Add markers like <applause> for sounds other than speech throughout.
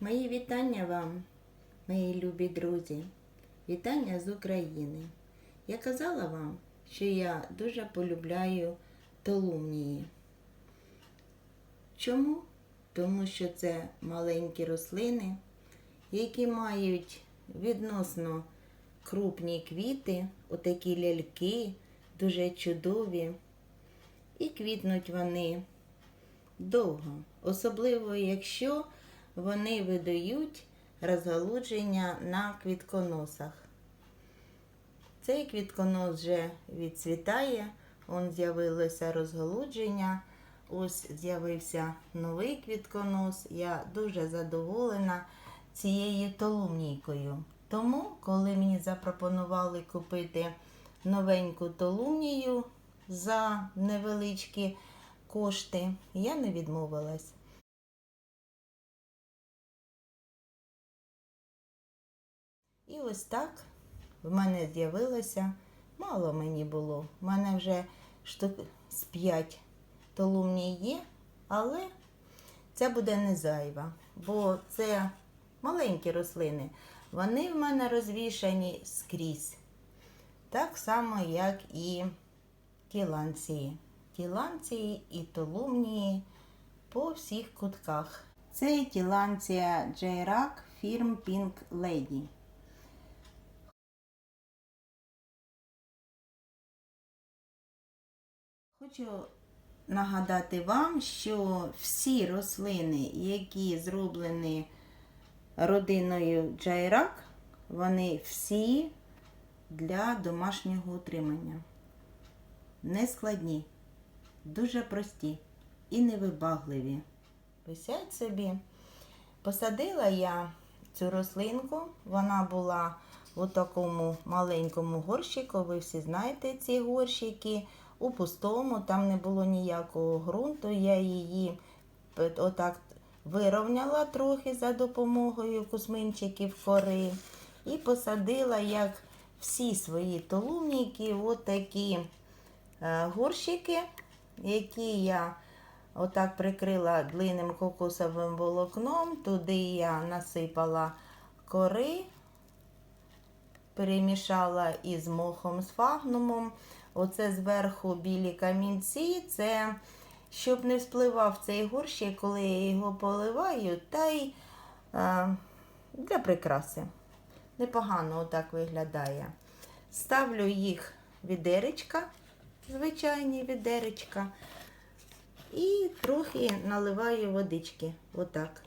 Мої вітання вам, мої любі друзі. Вітання з України. Я казала вам, що я дуже полюбляю толумнії. Чому? Тому що це маленькі рослини, які мають відносно крупні квіти, отакі ляльки, дуже чудові. І квітнуть вони довго, особливо якщо вони видають розгалудження на квітконосах. Цей квітконос вже відцвітає, он з'явилося розгалудження. Ось з'явився новий квітконос. Я дуже задоволена цією толумнійкою. Тому, коли мені запропонували купити новеньку толумнію за невеличкі кошти, я не відмовилась. І ось так в мене з'явилося, мало мені було. В мене вже штук з 5 толумній є, але це буде не зайва, бо це маленькі рослини. Вони в мене розвішані скрізь. Так само, як і тіланції. Тіланції і толумнії по всіх кутках. Це тіланція Джейрак фірм Pink Lady. Хочу нагадати вам, що всі рослини, які зроблені родиною Джайрак, вони всі для домашнього утримання. Не складні, дуже прості і невибагливі. Висять собі. Посадила я цю рослинку, вона була у такому маленькому горщику. Ви всі знаєте ці горщики. У пустому, там не було ніякого ґрунту. Я її отак вирівняла трохи за допомогою кусминчиків кори. І посадила, як всі свої толумніки, от такі е, горщики, які я отак прикрила длинним кокосовим волокном. Туди я насипала кори, перемішала із мохом з фагнумом. Оце зверху білі камінці, це щоб не вспливав цей горщик, коли я його поливаю, та й а, для прикраси. Непогано отак виглядає. Ставлю їх відеречка, звичайні відеречка, і трохи наливаю водички. Отак.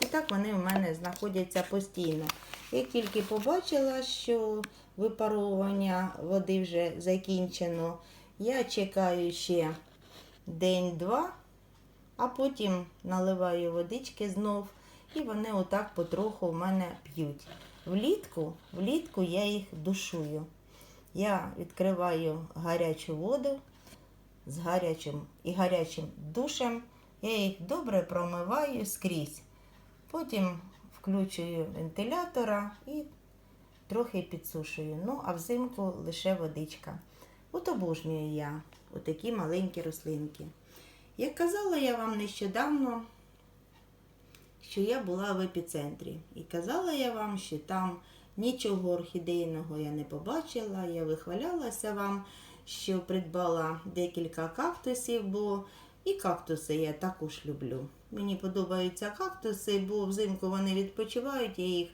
І так вони у мене знаходяться постійно. Як тільки побачила, що випаровування води вже закінчено, я чекаю ще день-два, а потім наливаю водички знов, і вони отак потроху в мене п'ють. Влітку, влітку я їх душую. Я відкриваю гарячу воду з гарячим і гарячим душем. Я їх добре промиваю скрізь. Потім включую вентилятора і трохи підсушую. Ну, а взимку лише водичка. От обожнюю я отакі маленькі рослинки. Як казала я вам нещодавно, що я була в епіцентрі. І казала я вам, що там нічого орхідейного я не побачила. Я вихвалялася вам, що придбала декілька кактусів, бо і кактуси я також люблю. Мені подобаються кактуси, бо взимку вони відпочивають, я їх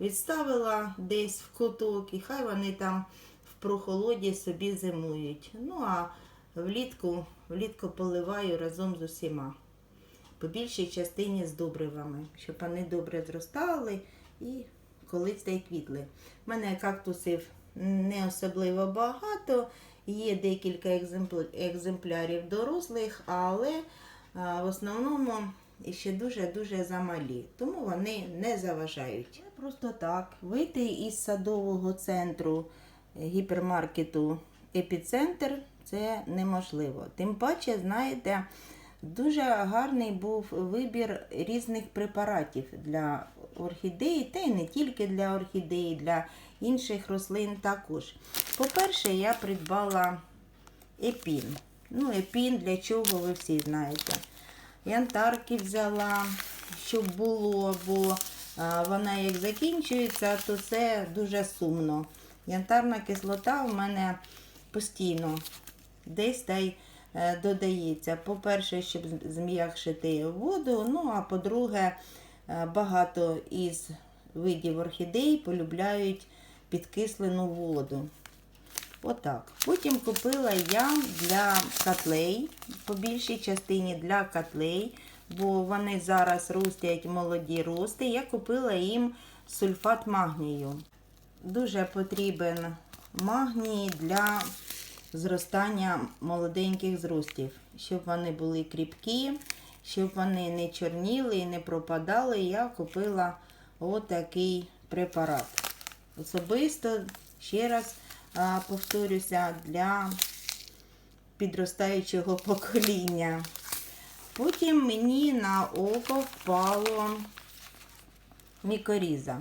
відставила десь в куток, і хай вони там в прохолоді собі зимують. Ну а влітку, влітку поливаю разом з усіма. По більшій частині з добривами, щоб вони добре зростали і колись та й квітли. У мене кактусів не особливо багато. Є декілька екземплярів дорослих, але в основному ще дуже-дуже замалі, тому вони не заважають. Просто так, вийти із садового центру гіпермаркету епіцентр це неможливо. Тим паче, знаєте, дуже гарний був вибір різних препаратів для орхідеї, та й не тільки для орхідеї, для інших рослин також. По-перше, я придбала епін. Ну, епін для чого ви всі знаєте. Янтарки взяла, щоб було, бо вона як закінчується, то це дуже сумно. Янтарна кислота в мене постійно десь та й е, додається. По-перше, щоб зм'якшити воду. Ну, а по-друге, е, багато із видів орхідей полюбляють підкислену воду. Отак. Потім купила я для котлей, по більшій частині для котлей, бо вони зараз ростять молоді рости. Я купила їм сульфат магнію. Дуже потрібен магній для зростання молоденьких зростів, щоб вони були кріпкі, щоб вони не чорніли і не пропадали. Я купила отакий препарат. Особисто, ще раз повторюся, для підростаючого покоління. Потім мені на око впало мікоріза.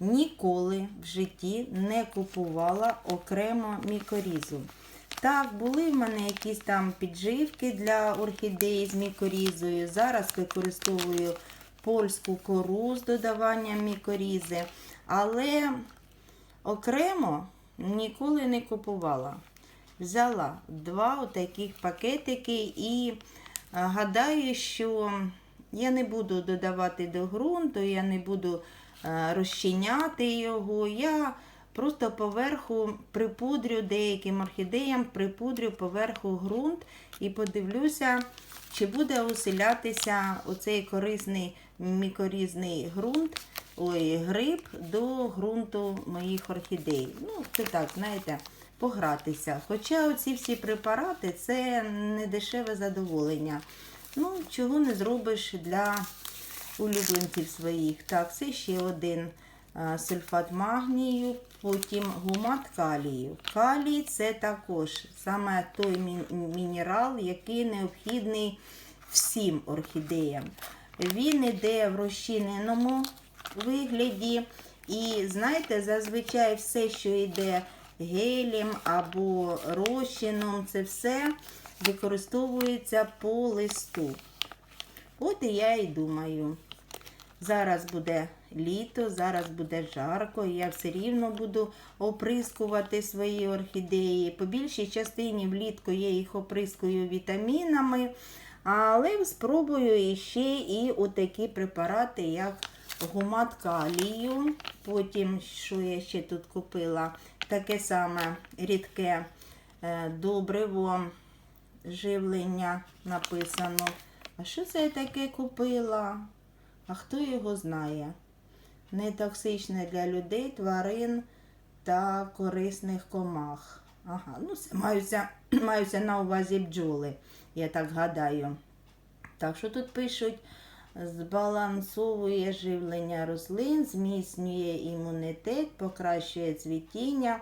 Ніколи в житті не купувала окремо мікорізу. Так, були в мене якісь там підживки для орхідеї з мікорізою. Зараз використовую польську кору з додаванням мікорізи, але окремо ніколи не купувала. Взяла два отаких пакетики і гадаю, що я не буду додавати до ґрунту, я не буду е, розчиняти його. Я просто поверху припудрю деяким орхідеям, припудрю поверху ґрунт і подивлюся, чи буде оселятися оцей корисний мікорізний ґрунт, ой, гриб до ґрунту моїх орхідей. Ну, це так, знаєте, погратися. Хоча оці всі препарати це не дешеве задоволення. Ну, чого не зробиш для улюбленців своїх. Так, це ще один сульфат магнію, потім гумат калію. Калій це також саме той мінерал, який необхідний всім орхідеям. Він іде в розчиненому вигляді. І знаєте, зазвичай все, що йде гелем або розчином, це все використовується по листу. От і я і думаю. Зараз буде літо, зараз буде жарко, і я все рівно буду оприскувати свої орхідеї. По більшій частині влітку я їх оприскую вітамінами, але спробую іще і отакі препарати, як гумат калію. Потім, що я ще тут купила, таке саме рідке е, добриво живлення написано. А що це я таке купила? А хто його знає? Не токсичне для людей, тварин та корисних комах. Ага, ну це маються, <clears throat> маються на увазі бджоли, я так гадаю. Так що тут пишуть, збалансовує живлення рослин, зміцнює імунітет, покращує цвітіння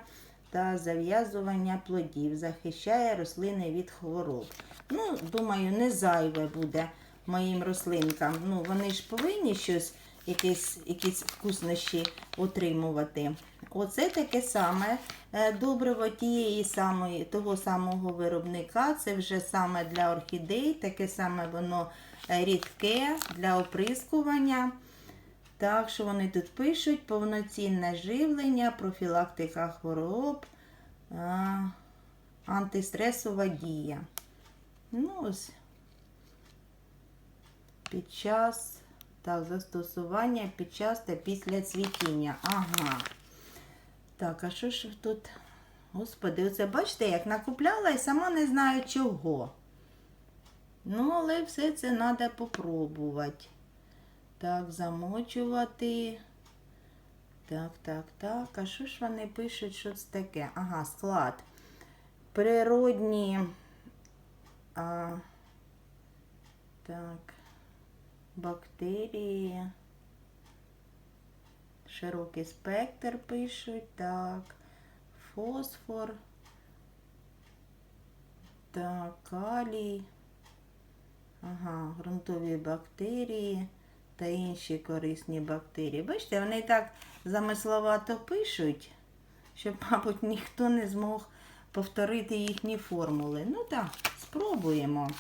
та зав'язування плодів, захищає рослини від хвороб. Ну, думаю, не зайве буде моїм рослинкам. Ну, вони ж повинні щось, якісь, якісь вкуснощі отримувати. Оце таке саме е, добриво тієї самої, того самого виробника. Це вже саме для орхідей, таке саме воно рідке для оприскування. Так що вони тут пишуть повноцінне живлення, профілактика хвороб, антистресова дія. Ну, ось під час так, застосування під час та після цвітіння. Ага. Так, а що ж тут? Господи, оце бачите, як накупляла і сама не знаю чого. Ну, але все це треба попробувати. Так, замочувати. Так, так, так. А що ж вони пишуть, що це таке? Ага, склад. Природні. А, так. Бактерії. Широкий спектр пишуть. Так. Фосфор. Так, калій. Ага, ґрунтові бактерії та інші корисні бактерії. Бачите, вони так замисловато пишуть, щоб, <laughs> мабуть, ніхто не змог повторити їхні формули. Ну так, спробуємо.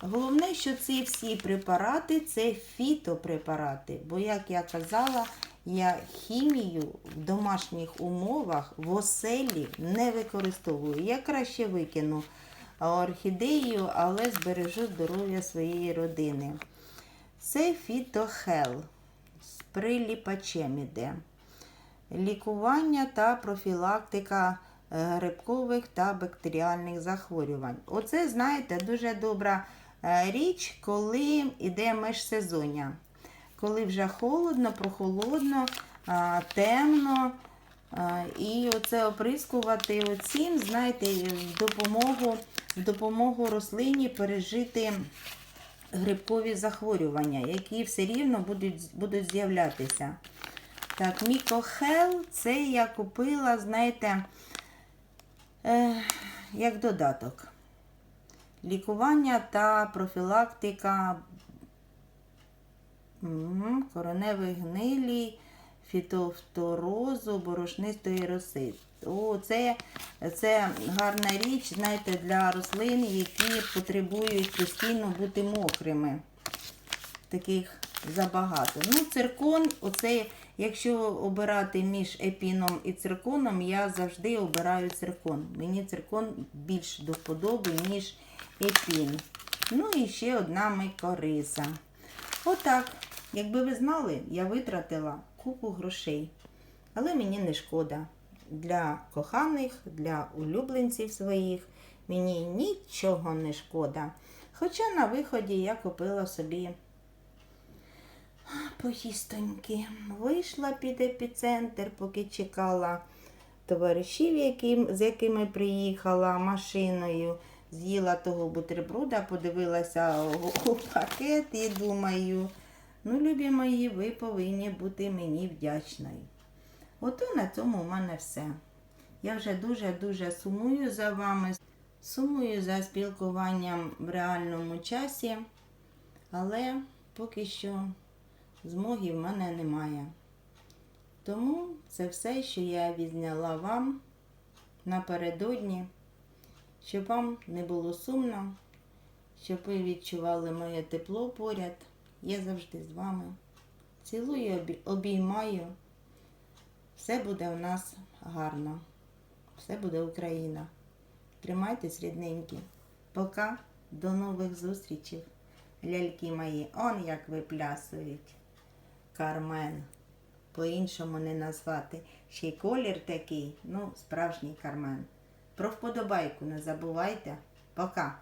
Головне, що ці всі препарати це фітопрепарати. Бо, як я казала, я хімію в домашніх умовах в оселі не використовую. Я краще викину орхідею, але збережу здоров'я своєї родини. Це фітохел з приліпачем іде. Лікування та профілактика е, грибкових та бактеріальних захворювань. Оце, знаєте, дуже добра е, річ, коли йде межсезоння. Коли вже холодно, прохолодно, темно. І оце оприскувати оцім, знаєте, в допомогу, допомогу рослині пережити грибкові захворювання, які все рівно будуть, будуть з'являтися. Так, Мікохел це я купила, знаєте, е, як додаток. Лікування та профілактика короневих гнилій, фітофторозу, борошнистої роси. О, це, це гарна річ, знаєте, для рослин, які потребують постійно бути мокрими. Таких забагато. Ну, циркон, оце, якщо обирати між епіном і цирконом, я завжди обираю циркон. Мені циркон більш до вподоби, ніж епін. Ну і ще одна микориса. Отак. Якби ви знали, я витратила купу грошей. Але мені не шкода. Для коханих, для улюбленців своїх мені нічого не шкода. Хоча на виході я купила собі поїстоньки. Вийшла під епіцентр, поки чекала товаришів, які, з якими приїхала машиною. З'їла того бутерброда, подивилася у пакет і думаю, ну, любі мої, ви повинні бути мені вдячною. Ото на цьому в мене все. Я вже дуже-дуже сумую за вами, сумую за спілкуванням в реальному часі, але поки що змоги в мене немає. Тому це все, що я відзняла вам напередодні, щоб вам не було сумно, щоб ви відчували моє тепло поряд. Я завжди з вами. Цілую, обі- обіймаю. Все буде у нас гарно. Все буде Україна. Тримайтесь, рідненькі. Пока, до нових зустрічей. Ляльки мої, он як виплясують. Кармен. По-іншому не назвати. Ще й колір такий, ну, справжній кармен. Про вподобайку не забувайте. Пока.